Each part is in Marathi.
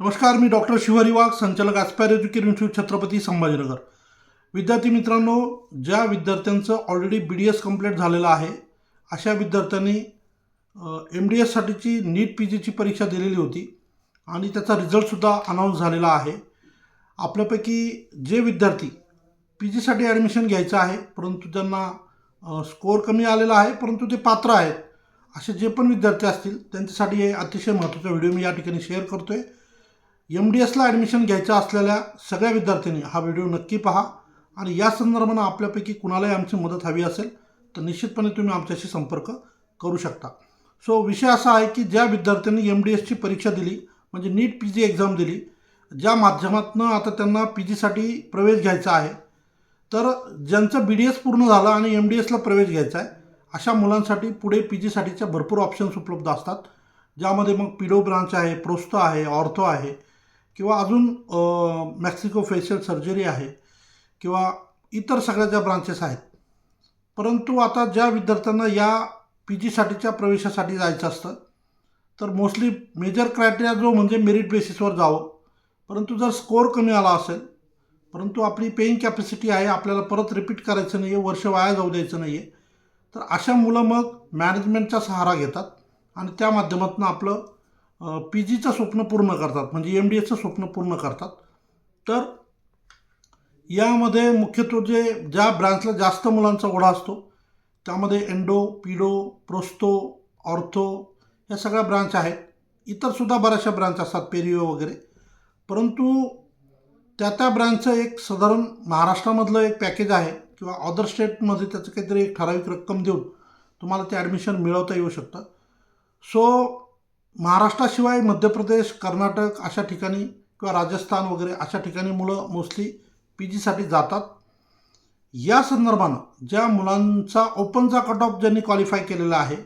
नमस्कार मी डॉक्टर शिवहरी वाघ संचालक aspire education institute Chhatrapati Sambhajinagar. विद्यार्थी मित्रांनो ज्या विद्यार्थ्यांचं already B D S complete झालेलं आहे अशा विद्यार्थ्यांनी एम डी एससाठीची नीट पी जीची परीक्षा दिलेली होती आणि त्याचा रिझल्टसुद्धा अनाऊन्स झालेला आहे. आपल्यापैकी जे विद्यार्थी पी जीसाठी ॲडमिशन घ्यायचं आहे परंतु त्यांना स्कोअर कमी आलेला आहे परंतु ते पात्र आहेत असे जे पण विद्यार्थी असतील त्यांच्यासाठी हे अतिशय महत्त्वाचा व्हिडिओ मी या ठिकाणी शेअर करतो आहे एम डी एसला ॲडमिशन घ्यायचं असलेल्या सगळ्या विद्यार्थ्यांनी हा व्हिडिओ नक्की पहा. आणि या संदर्भानं आपल्यापैकी कुणालाही आमची मदत हवी असेल तर निश्चितपणे तुम्ही आमच्याशी संपर्क करू शकता. सो विषय असा आहे की ज्या विद्यार्थ्यांनी एम डी एसची परीक्षा दिली म्हणजे नीट पी जी एक्झाम दिली ज्या माध्यमातून आता त्यांना पी जीसाठी प्रवेश घ्यायचा आहे तर ज्यांचं बी डी एस पूर्ण झालं आणि एम डी एसला प्रवेश घ्यायचा आहे अशा मुलांसाठी पुढे पी जीसाठीच्या भरपूर ऑप्शन्स उपलब्ध असतात. ज्यामध्ये मग पिडो ब्रांच आहे प्रोस्तो आहे ऑर्थो आहे किंवा अजून मॅक्सिको फेशियल सर्जरी आहे किंवा इतर सगळ्या ज्या ब्रांचेस आहेत. परंतु आता ज्या विद्यार्थ्यांना या पी जीसाठीच्या प्रवेशासाठी जायचं असतं तर मोस्टली मेजर क्रायटेरिया जो म्हणजे मेरिट बेसिसवर जावं. परंतु जर स्कोअर कमी आला असेल परंतु आपली पेईंग कॅपॅसिटी आहे आपल्याला परत रिपीट करायचं नाही आहे वर्ष वाया जाऊ द्यायचं नाही आहे तर अशा मुलं मग मॅनेजमेंटचा सहारा घेतात आणि त्या माध्यमातून आपलं पी जीचं स्वप्न पूर्ण करतात म्हणजे एम डी एचं स्वप्न पूर्ण करतात. तर यामध्ये मुख्यत्वे जे ज्या ब्रांचला जास्त मुलांचा ओढा असतो त्यामध्ये एंडो पिडो प्रोस्तो ऑर्थो या सगळ्या ब्रांच आहेत. इतरसुद्धा बऱ्याचशा ब्रांच असतात पेरिओ वगैरे. परंतु त्या त्या ब्रांचचं एक साधारण महाराष्ट्रामधलं एक पॅकेज आहे किंवा अदर स्टेटमध्ये त्याचं काहीतरी एक ठराविक रक्कम देऊन तुम्हाला ते ॲडमिशन मिळवता येऊ शकतं. सो महाराष्ट्राशिवाय मध्य प्रदेश कर्नाटक अशा ठिकाणी किंवा राजस्थान वगैरे अशा ठिकाणी मुलं मोस्टली पी जीसाठी जातात. या संदर्भानं ज्या मुलांचा ओपनचा कट ऑफ ज्यांनी क्वालिफाय केलेला आहे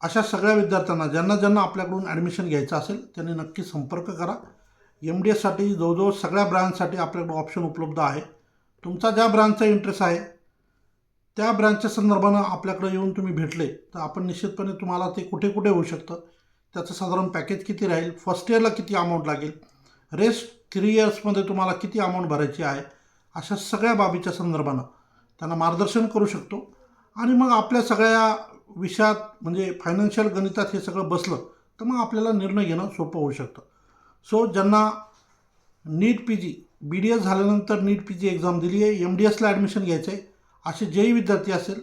अशा सगळ्या विद्यार्थ्यांना ज्यांना ज्यांना आपल्याकडून ॲडमिशन घ्यायचं असेल त्यांनी नक्की संपर्क करा. एम डी एससाठी जवळजवळ सगळ्या ब्रँचसाठी आपल्याकडं ऑप्शन उपलब्ध आहे. तुमचा ज्या ब्रँचचा इंटरेस्ट आहे त्या ब्रँचच्या संदर्भानं आपल्याकडे येऊन तुम्ही भेटले तर आपण निश्चितपणे तुम्हाला ते कुठे कुठे होऊ शकतं. त्याचं साधारण पॅकेज किती राहील? फर्स्ट इयरला किती अमाऊंट लागेल? रेस्ट थ्री इयर्समध्ये तुम्हाला किती अमाऊंट भरायची आहे? अशा सगळ्या बाबीच्या संदर्भानं त्यांना मार्गदर्शन करू शकतो. आणि मग आपल्या सगळ्या विषयात म्हणजे फायनान्शियल गणितात हे सगळं बसलं तर मग आपल्याला निर्णय घेणं सोपं होऊ शकतं. सो ज्यांना NEET P G B D S झाल्यानंतर नीट पी जी एक्झाम दिली आहे एम डी एसला ॲडमिशन घ्यायचं आहे असे जेही विद्यार्थी असेल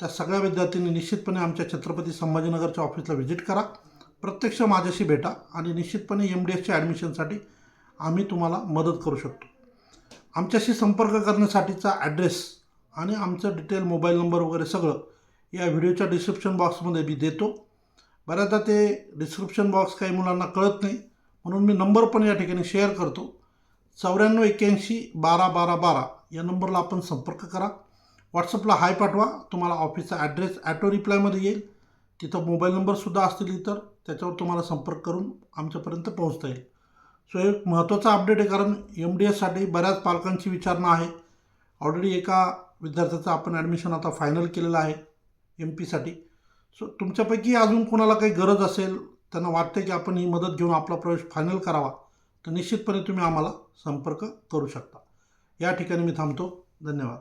त्या सगळ्या विद्यार्थ्यांनी निश्चितपणे आमच्या छत्रपती संभाजीनगरच्या ऑफिसला व्हिजिट करा. प्रत्यक्ष माझ्याशी भेटा आणि निश्चितपणे एम डी एसच्या ॲडमिशनसाठी आम्ही तुम्हाला मदत करू शकतो. आमच्याशी संपर्क करण्यासाठीचा ॲड्रेस आणि आमचं डिटेल मोबाईल नंबर वगैरे सगळं या व्हिडिओच्या डिस्क्रिप्शन बॉक्समध्ये मी देतो. बऱ्याचदा ते डिस्क्रिप्शन बॉक्स काही मुलांना कळत नाही म्हणून मी नंबर पण या ठिकाणी शेअर करतो. चौऱ्याण्णव एक्क्याऐंशी बारा बारा बारा या नंबरला आपण संपर्क करा. व्हॉट्सअपला हाय पाठवा तुम्हाला ऑफिसचा ॲड्रेस ॲटो रिप्लायमध्ये येईल. तिथं मोबाईल नंबरसुद्धा असतील तर त्याच्यावर तुम्हाला संपर्क करून आमच्यापर्यंत पोहोचता येईल. सो एक महत्त्वाचा अपडेट आहे कारण एम डी एससाठी बऱ्याच पालकांची विचारणा आहे. ऑलरेडी एका विद्यार्थ्याचं आपण ॲडमिशन आता फायनल केलेलं आहे एम पीसाठी सो तुमच्यापैकी अजून कोणाला काही गरज असेल त्यांना वाटते की आपण ही मदत घेऊन आपला प्रवेश फायनल करावा तर निश्चितपणे तुम्ही आम्हाला संपर्क करू शकता. या ठिकाणी मी थांबतो. धन्यवाद.